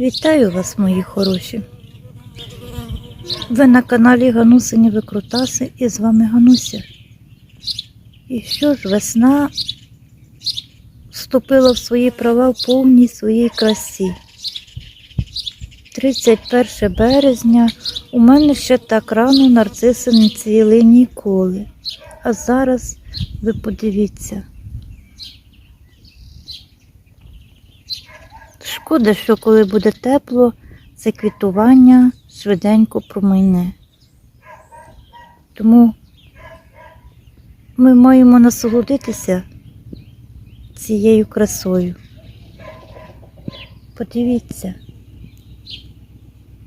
Вітаю вас, мої хороші. Ви на каналі Ганусині Викрутаси і з вами Гануся. І що ж, весна вступила в свої права в повній своїй красі. 31 березня у мене ще так рано нарциси не цвіли ніколи. А зараз ви подивіться. Шкода, що коли буде тепло, це квітування швиденько промайне. Тому ми маємо насолодитися цією красою. Подивіться,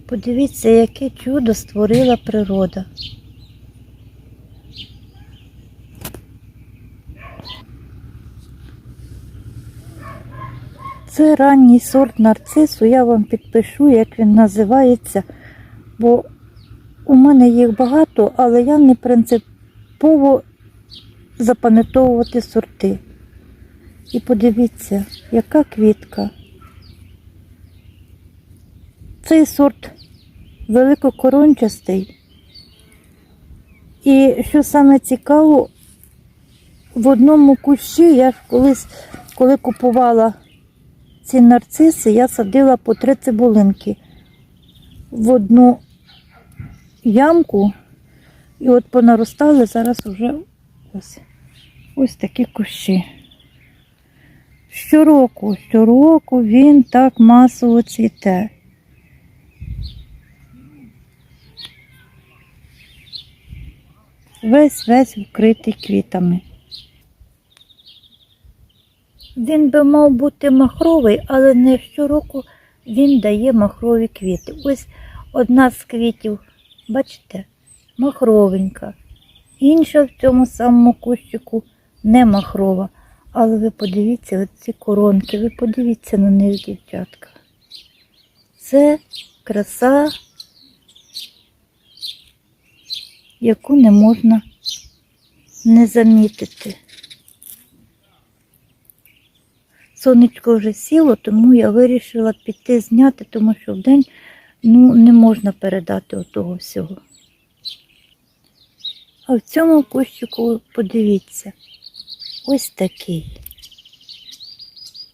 подивіться, яке чудо створила природа. Це ранній сорт нарцису, я вам підпишу, як він називається, бо у мене їх багато, але я не принципово запам'ятовувати сорти. І подивіться, яка квітка. Цей сорт великокорончастий. І що саме цікаво, в одному кущі я колись, коли купувала ці нарциси, я садила по три цибулинки в одну ямку. І от понаростали зараз вже ось, ось такі кущі. Щороку, щороку він так масово цвіте. Весь весь вкритий квітами. Він би мав бути махровий, але не щороку він дає махрові квіти. Ось одна з квітів, бачите, махровенька. Інша в цьому самому кущику не махрова. Але ви подивіться ці коронки, ви подивіться на них, дівчатка. Це краса, яку не можна не замітити. Сонечко вже сіло, тому я вирішила піти зняти, тому що вдень ну, не можна передати отого всього. А в цьому кущику подивіться, ось такий.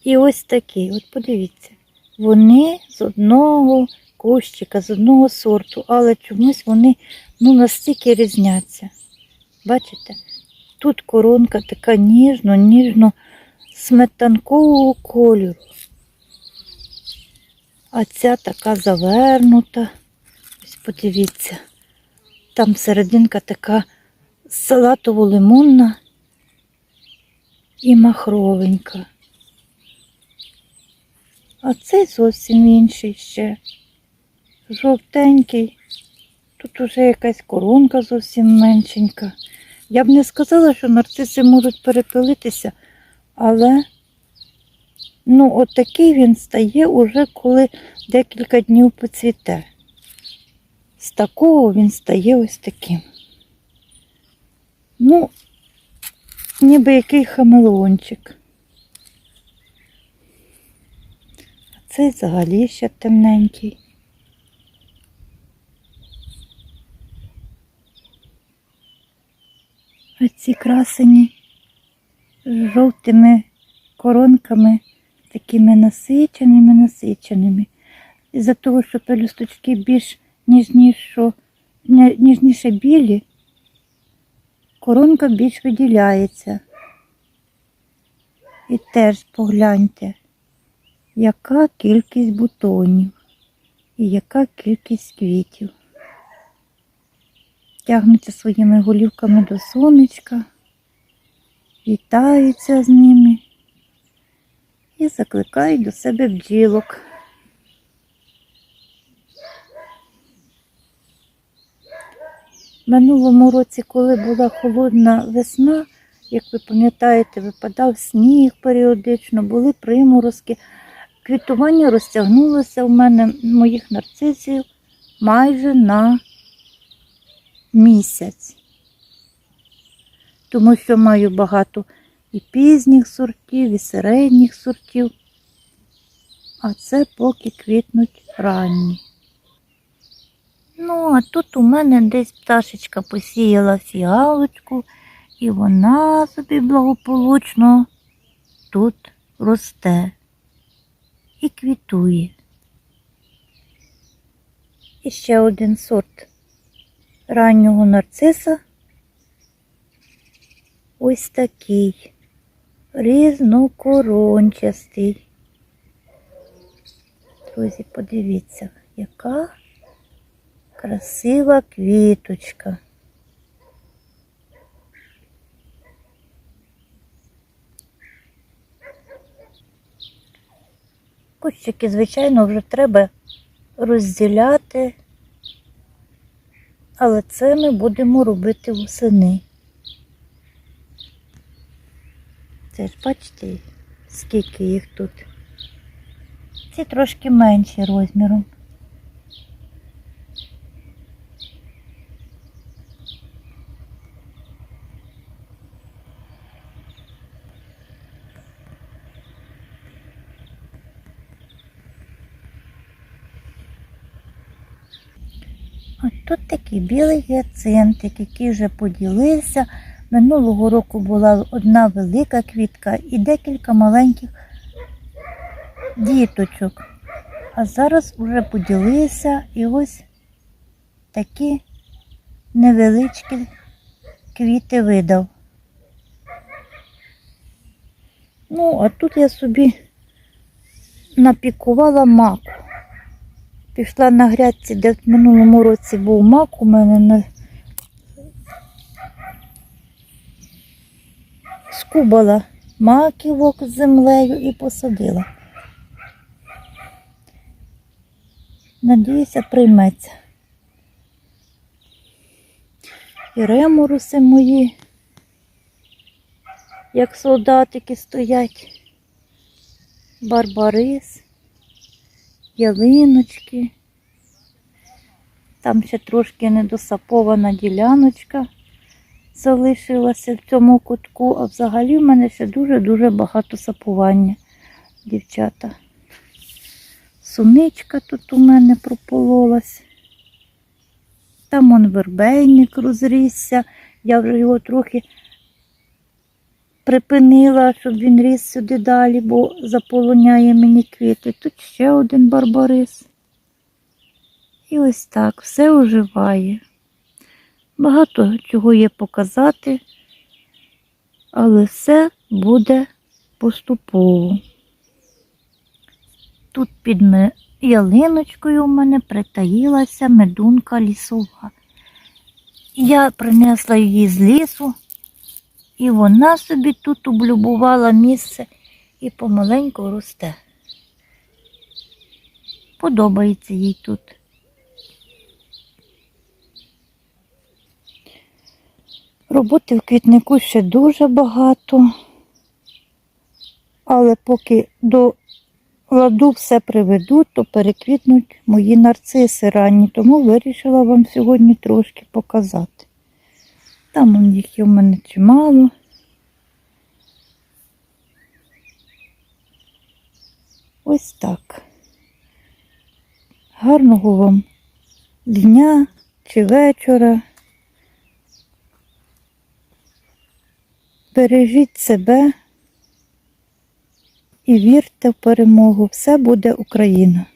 І ось такий, от подивіться. Вони з одного кущика, з одного сорту, але чомусь вони ну, настільки різняться. Бачите? Тут коронка така ніжно, ніжно сметанкового кольору. А ця така завернута. Ось подивіться. Там серединка така салатово-лимонна і махровенька. А цей зовсім інший ще. Жовтенький. Тут уже якась коронка зовсім меншенька. Я б не сказала, що нарциси можуть перепилитися, але ну, от такий він стає уже коли декілька днів поцвіте. З такого він стає ось таким. Ну, ніби який хамелеончик. А цей взагалі ще темненький. А ці красені з жовтими коронками, такими насиченими, насиченими. Із-за того, що пелюсточки більш ніжніше, ніжніше білі, коронка більш виділяється. І теж погляньте, яка кількість бутонів і яка кількість квітів. Тягнуться своїми голівками до сонечка, вітаються з ними і закликають до себе бджілок. Минулому році, коли була холодна весна, як ви пам'ятаєте, випадав сніг періодично, були приморозки. Квітування розтягнулося в мене моїх нарцисів майже на місяць. Тому що маю багато і пізніх сортів, і середніх сортів. а це поки квітнуть ранні. Ну, а тут у мене десь пташечка посіяла фіалочку, і вона собі благополучно тут росте і квітує. І ще один сорт раннього нарциса. Ось такий різнокорончастий. Друзі, подивіться, яка красива квіточка. Кущики, звичайно, вже треба розділяти, але це ми будемо робити восени. Це ж бачите, скільки їх тут. Ці трошки менші розміром. От тут такий білий гіацинтик, який вже поділився. Минулого року була одна велика квітка і декілька маленьких діточок. А зараз вже поділися і ось такі невеличкі квіти видав. Ну, а тут я собі напікувала маку. Пішла на грядці, де в минулому році був мак у мене на скубала маківок з землею і посадила. Надіюся, прийметься. І ремуруси мої, як солдатики стоять, барбарис, ялиночки. Там ще трошки недосапована діляночка залишилася в цьому кутку, а взагалі в мене ще дуже-дуже багато сапування, дівчата. Суничка тут у мене пропололась. Там он вербейник розрісся. Я вже його трохи припинила, щоб він ріс сюди далі, бо заполоняє мені квіти. Тут ще один барбарис. І ось так все оживає. Багато чого є показати, але все буде поступово. Тут під ялиночкою у мене притаїлася медунка лісова. Я принесла її з лісу, і вона собі тут облюбувала місце і помаленьку росте. Подобається їй тут. Роботи в квітнику ще дуже багато, але поки до ладу все приведу, то переквітнуть мої нарциси ранні, тому вирішила вам сьогодні трошки показати. Там їх в мене чимало. Ось так. Гарного вам дня чи вечора. Бережіть себе і вірте в перемогу. Все буде Україна.